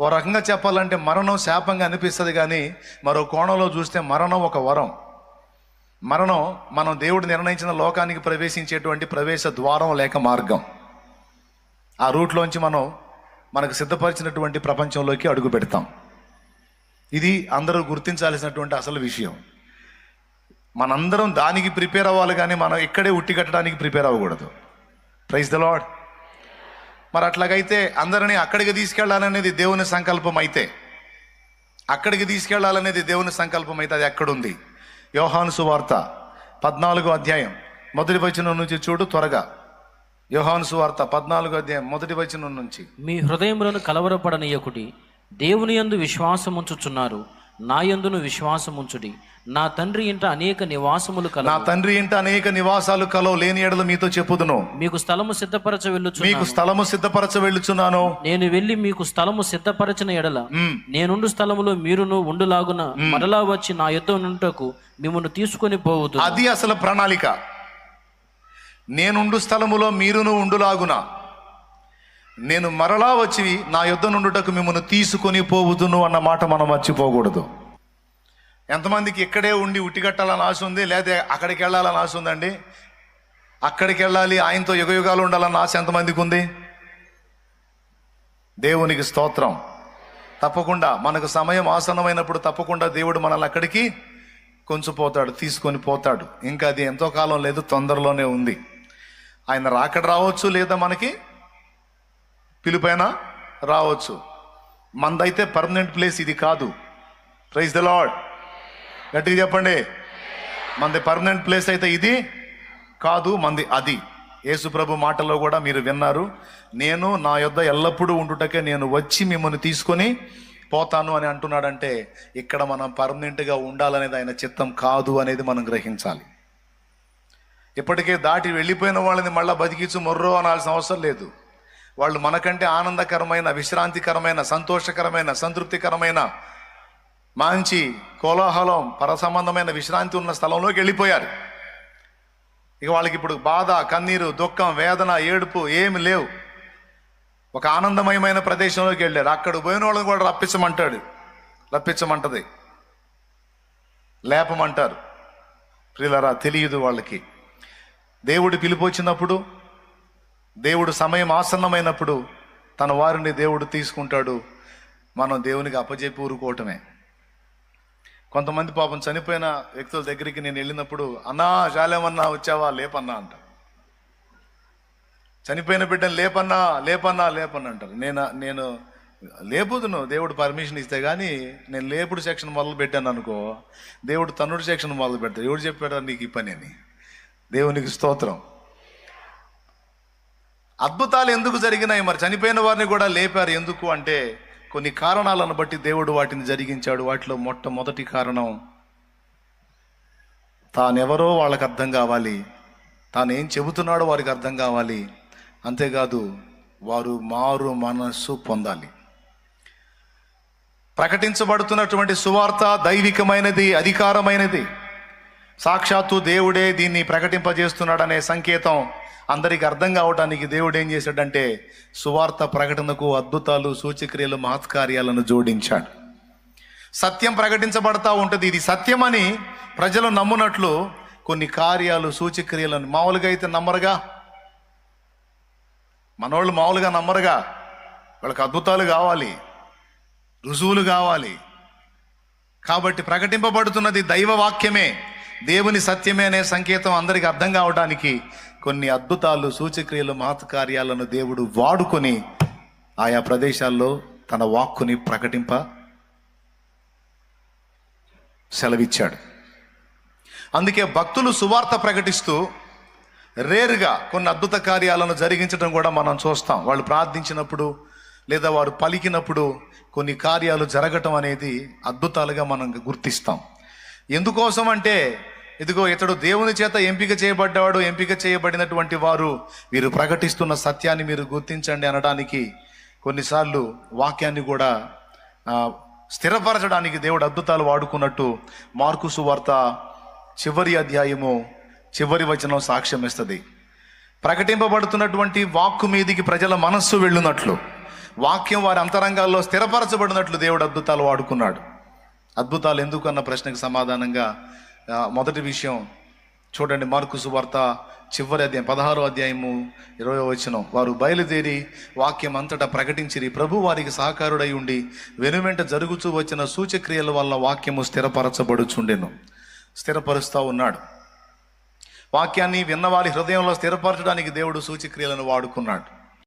ఓ రకంగా చెప్పాలంటే మరణం శాపంగా అనిపిస్తుంది కానీ మరో కోణంలో చూస్తే మరణం ఒక వరం. మరణం మనం దేవుడు నిర్ణయించిన లోకానికి ప్రవేశించేటువంటి ప్రవేశ ద్వారం లేక మార్గం. ఆ రూట్లోంచి మనం మనకు సిద్ధపరిచినటువంటి ప్రపంచంలోకి అడుగు పెడతాం. ఇది అందరూ గుర్తించాల్సినటువంటి అసలు విషయం. మనందరం దానికి ప్రిపేర్ అవ్వాలి కానీ మనం ఇక్కడే ఉట్టి కట్టడానికి ప్రిపేర్ అవ్వకూడదు. ప్రైజ్ ద లాడ్ మరి అట్లాగైతే అందరినీ అక్కడికి తీసుకెళ్ళాలనేది దేవుని సంకల్పం అయితే అక్కడికి తీసుకెళ్ళాలనేది దేవుని సంకల్పం అయితే అది ఎక్కడుంది? యోహాను సువార్త పద్నాలుగో అధ్యాయం మొదటి వచనం నుంచి చూడు త్వరగా. యోహాను సువార్త పద్నాలుగో అధ్యాయం మొదటి వచనం నుంచి. మీ హృదయములను కలవరపడనీయకుడి దేవుని యందు విశ్వాసముంచుచున్నారు. నా యందును విశ్వాసముంచుడి. నా తండ్రి ఇంట అనేక నివాసములు నా కల తండ్రి ఇంట అనేక నివాసాలు కలవు లేని ఎడలు మీతో చెప్పుదును. మీకు స్థలము సిద్ధపరచ వెళ్ళుచు మీకు స్థలము సిద్ధపరచ వెళ్ళుచున్నాను. నేను వెళ్ళి మీకు స్థలము సిద్ధపరచిన ఎడల. నేనుండు స్థలములో మీరును ఉండులాగున మరలా వచ్చి నా యుద్ధ నుంటకు మిమ్మల్ని తీసుకొని పోవద్దు అది అసలు ప్రణాళిక. నేనుండు స్థలములో మీరును ఉండులాగున. నేను మరలా వచ్చి నా యుద్ధ నుండుటకు మిమ్మల్ని తీసుకొని పోవుతును అన్న మాట మనం మర్చిపోకూడదు. ఎంతమందికి ఇక్కడే ఉండి ఉట్టిగట్టాలని ఆశ ఉంది లేదా అక్కడికి వెళ్ళాలని ఆశ ఉందండి? అక్కడికి వెళ్ళాలి ఆయనతో యుగ యుగాలు ఉండాలన్న ఆశ ఎంతమందికి ఉంది? దేవునికి స్తోత్రం. తప్పకుండా మనకు సమయం ఆసన్నమైనప్పుడు తప్పకుండా దేవుడు మనల్ని అక్కడికి కొంచెం పోతాడు తీసుకొని పోతాడు. ఇంకా అది ఎంతో కాలం లేదు తొందరలోనే ఉంది. ఆయన రాకడ రావచ్చు లేదా మనకి? పిలుపైన రావచ్చు. మందైతే పర్మనెంట్ ప్లేస్ ఇది కాదు. ప్రైజ్ ద లాడ్ గట్టిగా చెప్పండి. మంది పర్మనెంట్ ప్లేస్ అయితే ఇది కాదు మంది అది. యేసుప్రభు మాటల్లో కూడా మీరు విన్నారు. నేను నా యొద్ద ఎల్లప్పుడూ ఉండుటకే నేను వచ్చి మిమ్మల్ని తీసుకొని పోతాను అని అంటున్నాడంటే ఇక్కడ మనం పర్మనెంట్గా ఉండాలనేది ఆయన చిత్తం కాదు అనేది మనం గ్రహించాలి. ఇప్పటికే దాటి వెళ్ళిపోయిన వాళ్ళని మళ్ళీ బతికించు మొర్రో అనాల్సిన అవసరం లేదు. వాళ్ళు మనకంటే ఆనందకరమైన విశ్రాంతికరమైన సంతోషకరమైన సంతృప్తికరమైన మంచి కోలాహలం పరసంబంధమైన విశ్రాంతి ఉన్న స్థలంలోకి వెళ్ళిపోయారు. ఇక వాళ్ళకి ఇప్పుడు బాధ కన్నీరు దుఃఖం వేదన ఏడుపు ఏమి లేవు. ఒక ఆనందమయమైన ప్రదేశంలోకి వెళ్ళారు. అక్కడ పోయిన వాళ్ళని కూడా రప్పించమంటాడు. రప్పించమంటది. లేపమంటారు. ప్రిలరా తెలియదు వాళ్ళకి. దేవుడు పిలిపొచ్చినప్పుడు దేవుడు సమయం ఆసన్నమైనప్పుడు తన వారిని దేవుడు తీసుకుంటాడు. మనం దేవునికి అప్పజెప్పి ఊరుకోవటమే. కొంతమంది పాపం చనిపోయిన వ్యక్తుల దగ్గరికి నేను వెళ్ళినప్పుడు అన్నా శాలేమన్నా వచ్చావా? లేపన్నా అంట. చనిపోయిన బిడ్డను లేపన్నా లేపన్నా లేపన్నా అంటారు. నేను నేను లేపుదును దేవుడు పర్మిషన్ ఇస్తే కానీ నేను లేపుడు సెక్షన్ మొదలు పెట్టాను అనుకో దేవుడు తన్నుడు సెక్షన్ మొదలు పెడతాడు. ఎవడు చెప్పాడు నీకు ఈ పని అని? దేవునికి స్తోత్రం. అద్భుతాలు ఎందుకు జరిగినాయి? మరి చనిపోయిన వారిని కూడా లేపారు. ఎందుకు అంటే కొన్ని కారణాలను బట్టి దేవుడు వాటిని జరిగించాడు. వాటిలో మొట్టమొదటి కారణం తానెవరో వాళ్ళకి అర్థం కావాలి. తాను ఏం చెబుతున్నాడో వారికి అర్థం కావాలి. అంతేకాదు వారు మారు మనస్సు పొందాలి. ప్రకటించబడుతున్నటువంటి సువార్త దైవికమైనది అధికారమైనది. సాక్షాత్తు దేవుడే దీన్ని ప్రకటింపజేస్తున్నాడనే సంకేతం అందరికి అర్థం కావడానికి దేవుడు ఏం చేశాడంటే సువార్త ప్రకటనకు అద్భుతాలు సూచక్రియలు మహత్కార్యాలను జోడించాడు. సత్యం ప్రకటించబడతా ఉంటుంది. ఇది సత్యమని ప్రజలు నమ్మునట్లు కొన్ని కార్యాలు సూచక్రియలను మామూలుగా అయితే నమ్మరుగా? మనోళ్ళు మామూలుగా నమ్మరుగా? వాళ్ళకి అద్భుతాలు కావాలి రుజువులు కావాలి. కాబట్టి ప్రకటింపబడుతున్నది దైవ వాక్యమే. దేవుని సత్యమే అనే సంకేతం అందరికి అర్థం కావడానికి కొన్ని అద్భుతాలు సూచక్రియలు మహత్కార్యాలను దేవుడు వాడుకొని ఆయా ప్రదేశాల్లో తన వాక్కుని ప్రకటింప సెలవిచ్చాడు. అందుకే భక్తులు సువార్త ప్రకటిస్తూ రేరుగా కొన్ని అద్భుత కార్యాలను జరిగించడం కూడా మనం చూస్తాం. వాళ్ళు ప్రార్థించినప్పుడు లేదా వారు పలికినప్పుడు కొన్ని కార్యాలు జరగటం అనేది అద్భుతాలుగా మనం గుర్తిస్తాం. ఎందుకోసం అంటే ఇదిగో ఇతడు దేవుని చేత ఎంపిక చేయబడ్డాడు ఎంపిక చేయబడినటువంటి వారు. వీరు ప్రకటిస్తున్న సత్యాన్ని మీరు గుర్తించండి అనడానికి కొన్నిసార్లు వాక్యాన్ని కూడా స్థిరపరచడానికి దేవుడు అద్భుతాలు వాడుకున్నట్టు మార్కు సువార్త చివరి అధ్యాయము చివరి వచనం సాక్ష్యం ఇస్తుంది. ప్రకటింపబడుతున్నటువంటి వాక్కు మీదికి ప్రజల మనస్సు వెళ్ళునట్లు వాక్యం వారి అంతరంగాల్లో స్థిరపరచబడినట్లు దేవుడు అద్భుతాలు వాడుకున్నాడు. అద్భుతాలు ఎందుకు అన్న ప్రశ్నకు సమాధానంగా మొదటి విషయం చూడండి మార్కు సువార్త చివరి అధ్యాయం పదహారో అధ్యాయము ఇరవై వచ్చిన వారు బయలుదేరి వాక్యం అంతటా ప్రకటించిరి. ప్రభు వారికి సహకారుడై ఉండి వెనువెంట జరుగుతూ వచ్చిన సూచక్రియల వల్ల వాక్యము స్థిరపరచబడుచుండెను. స్థిరపరుస్తూ ఉన్నాడు. వాక్యాన్ని విన్నవారి హృదయంలో స్థిరపరచడానికి దేవుడు సూచక్రియలను వాడుకున్నాడు.